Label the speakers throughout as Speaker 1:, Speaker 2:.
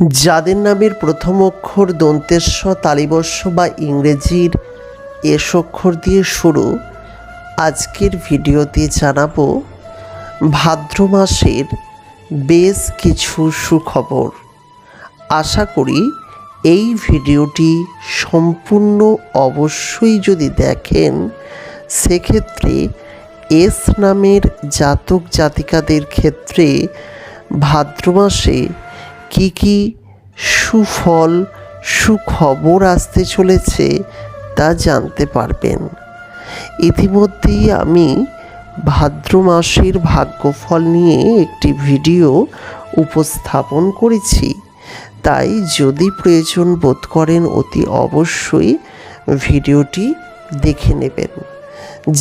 Speaker 1: যাদের নামের প্রথম অক্ষর দন্তেস্ব তালিবস্য বা ইংরেজির এস অক্ষর দিয়ে শুরু, আজকের ভিডিওতে জানাব ভাদ্র মাসের বেশ কিছু সুখবর। আশা করি এই ভিডিওটি সম্পূর্ণ অবশ্যই যদি দেখেন, সেক্ষেত্রে এস নামের জাতক জাতিকাদের ক্ষেত্রে ভাদ্র মাসে কী কী সুফল, সুখবর আসতে চলেছে তা জানতে পারবেন। ইতিমধ্যেই আমি ভাদ্র মাসের ভাগ্যফল নিয়ে একটি ভিডিও উপস্থাপন করেছি। তাই যদি প্রয়োজন বোধ করেন, অতি অবশ্যই ভিডিওটি দেখে নেবেন।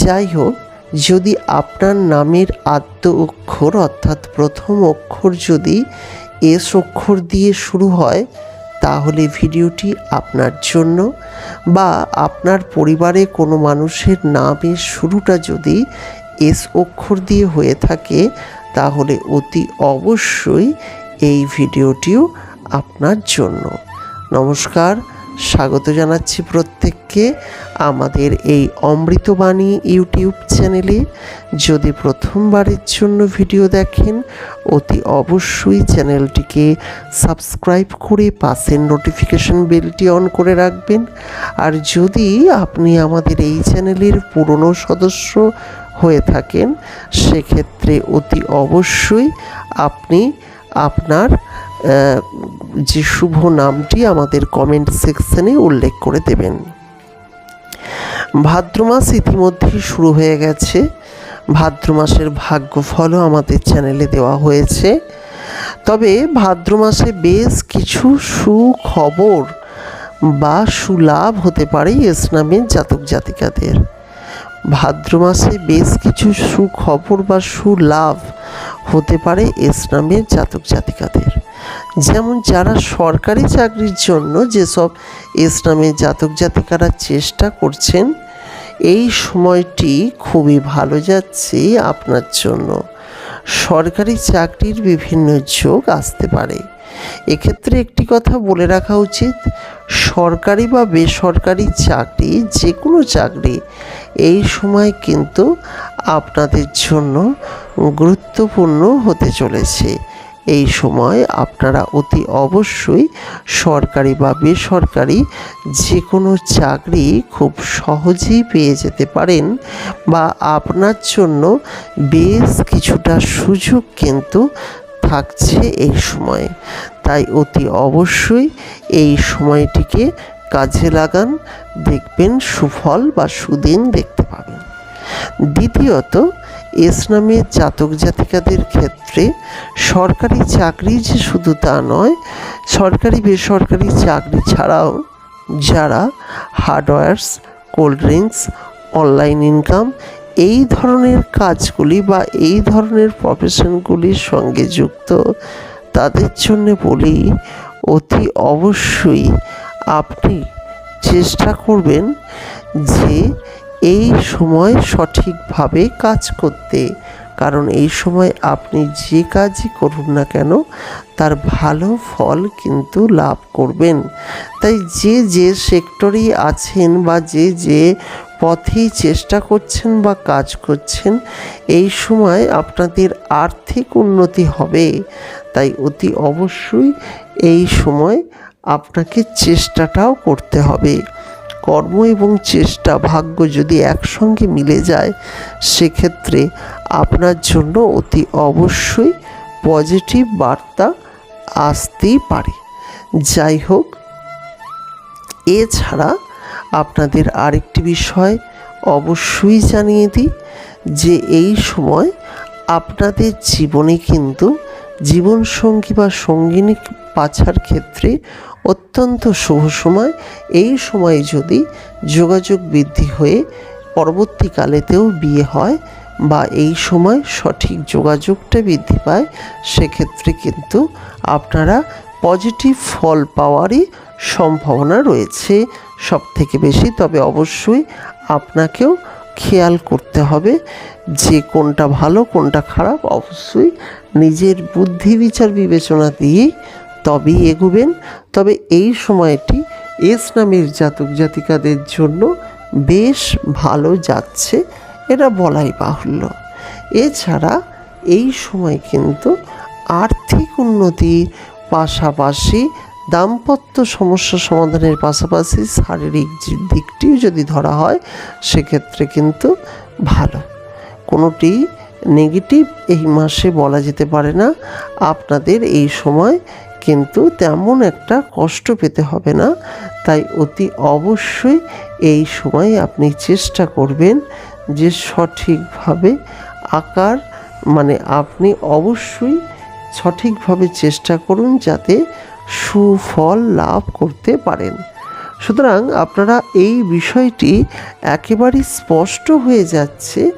Speaker 1: যাই হোক, যদি আপনার নামের আদ্য অক্ষর অর্থাৎ প্রথম অক্ষর যদি এস অক্ষর দিয়ে শুরু হয়, তাহলে ভিডিওটি আপনার জন্য বা আপনার পরিবারে কোনো মানুষের নামের শুরুটা যদি এস অক্ষর দিয়ে হয়ে থাকে, তাহলে অতি অবশ্যই এই ভিডিওটিও আপনার জন্য। নমস্কার স্বাগত জানাচ্ছি প্রত্যেককে আমাদের এই অমৃতবাণী ইউটিউব চ্যানেলে। যদি প্রথমবারের জন্য ভিডিও দেখেন, অতি অবশ্যই চ্যানেলটিকে সাবস্ক্রাইব করে পাশের নোটিফিকেশন বেলটি অন করে রাখবেন। আর যদি আপনি আমাদের এই চ্যানেলের পুরনো সদস্য হয়ে থাকেন, সেক্ষেত্রে অতি অবশ্যই আপনি আপনার যে শুভ নামটি আমাদের কমেন্ট সেকশনে উল্লেখ করে দেবেন। ভাদ্র মাস ইতিমধ্যেই শুরু হয়ে গেছে। ভাদ্র মাসের ভাগ্যফলও আমাদের চ্যানেলে দেওয়া হয়েছে। তবে ভাদ্র মাসে বেশ কিছু সুখবর বা সুলাভ হতে পারে ইসলামের জাতক জাতিকাদের। ভাদ্র মাসে বেশ কিছু সুখবর বা সুলাভ হতে পারে ইসলামের জাতক জাতিকাদের। যেমন যারা সরকারি চাকরির জন্য যেসব ইসলামের জাতক জাতিকারা চেষ্টা করছেন, এই সময়টি খুবই ভালো যাচ্ছে আপনার জন্য। সরকারি চাকরির বিভিন্ন যোগ আসতে পারে। এক্ষেত্রে একটি কথা বলে রাখা উচিত, সরকারি বা বেসরকারি চাকরি যে কোনো চাকরি, এই সময় কিন্তু আপনাদের জন্য গুরুত্বপূর্ণ হতে চলেছে। এই সময় আপনারা অতি অবশ্যই সরকারি বা বেসরকারি যে কোনো চাকরি খুব সহজেই পেয়ে যেতে পারেন বা আপনার জন্য বেশ কিছুটা সুযোগ কিন্তু থাকছে এই সময়ে। তাই অতি অবশ্যই এই সময়টিকে কাজে লাগান, দেখবেন সুফল বা সুদিন দেখতে পাবেন। দ্বিতীয়ত ইসলামের জাতক জাতিকাদের ক্ষেত্রে সরকারি চাকরি যে শুধু তা নয়, সরকারি বেসরকারি চাকরি ছাড়াও যারা hardwares, cold drinks, online income এই ধরনের কাজগুলি বা এই ধরনের প্রফেশনগুলির সঙ্গে যুক্ত, তাদের জন্য বলি অতি অবশ্যই আপনি চেষ্টা করবেন যে এই সময় সঠিকভাবে কাজ করতে। কারণ এই সময় আপনি যে কাজই করুন না কেন, তার ভালো ফল কিন্তু লাভ করবেন। তাই যে যে সেক্টরেই আছেন বা যে যে পথেই চেষ্টা করছেন বা কাজ করছেন, এই সময় আপনাদের আর্থিক উন্নতি হবে। তাই অতি অবশ্যই এই সময় আপনাকে চেষ্টাটাও করতে হবে। কর্ম এবং চেষ্টা, ভাগ্য যদি একসঙ্গে মিলে যায়, সেক্ষেত্রে আপনার জন্য অতি অবশ্যই পজিটিভ বার্তা আসতেই পারে। যাই হোক, এছাড়া আপনাদের আরেকটি বিষয় অবশ্যই জানিয়ে দিই যে এই সময় আপনাদের জীবনে কিন্তু জীবনসঙ্গী বা সঙ্গিনী বাছার ক্ষেত্রে অত্যন্ত শুভ সময়। এই সময়ে যদি যোগাযোগ বৃদ্ধি হয়ে পরবর্তীকালেতেও বিয়ে হয় বা এই সময় সঠিক যোগাযোগটা বৃদ্ধি পায়, সেক্ষেত্রে কিন্তু আপনারা পজিটিভ ফল পাওয়ারই সম্ভাবনা রয়েছে সব থেকে বেশি। তবে অবশ্যই আপনাকেও খেয়াল করতে হবে যে কোনটা ভালো, কোনটা খারাপ। অবশ্যই নিজের বুদ্ধি বিচার বিবেচনা দিয়েই তবেই এগোবেন। তবে এই সময়টি এস নামের জাতক জাতিকাদের জন্য বেশ ভালো যাচ্ছে এটা বলাই বাহুল্য। এছাড়া এই সময় কিন্তু আর্থিক উন্নতির পাশাপাশি দাম্পত্য সমস্যা সমাধানের পাশাপাশি শারীরিক দিকটিও যদি ধরা হয়, সেক্ষেত্রে কিন্তু ভালো। কোনোটি নেগেটিভ এই মাসে বলা যেতে পারে না। আপনাদের এই সময় কিন্তু তেমন একটা কষ্ট পেতে হবে না। তাই অতি অবশ্যই এই সময় আপনি চেষ্টা করবেন যে সঠিকভাবে আকার মানে আপনি অবশ্যই সঠিকভাবে চেষ্টা করুন যাতে সুফল লাভ করতে পারেন। সুতরাং আপনারা এই বিষয়টি একেবারেই স্পষ্ট হয়ে যাচ্ছে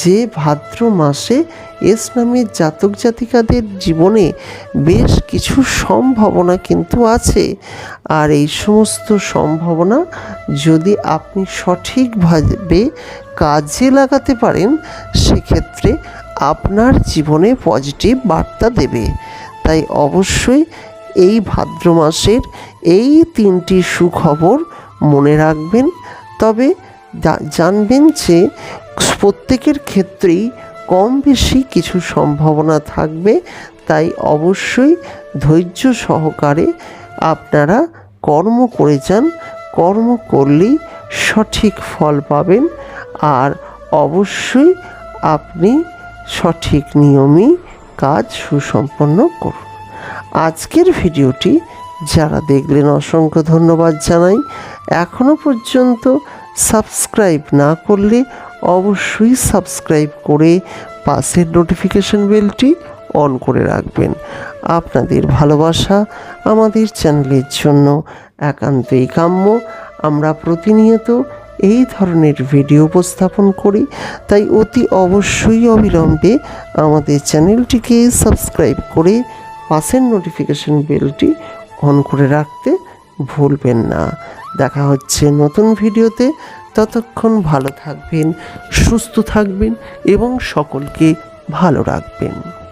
Speaker 1: যে ভাদ্র মাসে এস নামের জাতক জাতিকাদের জীবনে বেশ কিছু সম্ভাবনা কিন্তু আছে। আর এই সমস্ত সম্ভাবনা যদি আপনি সঠিকভাবে কাজে লাগাতে পারেন, সেক্ষেত্রে আপনার জীবনে পজিটিভ বার্তা দেবে। তাই অবশ্যই এই ভাদ্র মাসের এই তিনটি সুখবর মনে রাখবেন। তবে জানবেন যে প্রত্যেকের ক্ষেত্রেই কম বেশি কিছু সম্ভাবনা থাকবে, তাই অবশ্যই ধৈর্য সহকারে আপনারা কর্ম করে যান। কর্ম করলেই সঠিক ফল পাবেন আর অবশ্যই আপনি সঠিক নিয়মেই কাজ সুসম্পন্ন করুন। আজকের ভিডিওটি যারা দেখলেন অসংখ্য ধন্যবাদ জানাই। এখনও পর্যন্ত সাবস্ক্রাইব না করলে অবশ্যই সাবস্ক্রাইব করে পাশের নোটিফিকেশন বেলটি অন করে রাখবেন। আপনাদের ভালোবাসা আমাদের চ্যানেলের জন্য একান্তই কাম্য আমরা প্রতিনিয়ত এই ধরনের ভিডিও উপস্থাপন করি, তাই অতি অবশ্যই অবিলম্বে আমাদের চ্যানেলটিকে সাবস্ক্রাইব করে পাশের নোটিফিকেশন বেলটি অন করে রাখতে ভুলবেন না। দেখা হচ্ছে নতুন ভিডিওতে। ততক্ষণ ভালো থাকবেন, সুস্থ থাকবেন এবং সকলকে ভালো রাখবেন।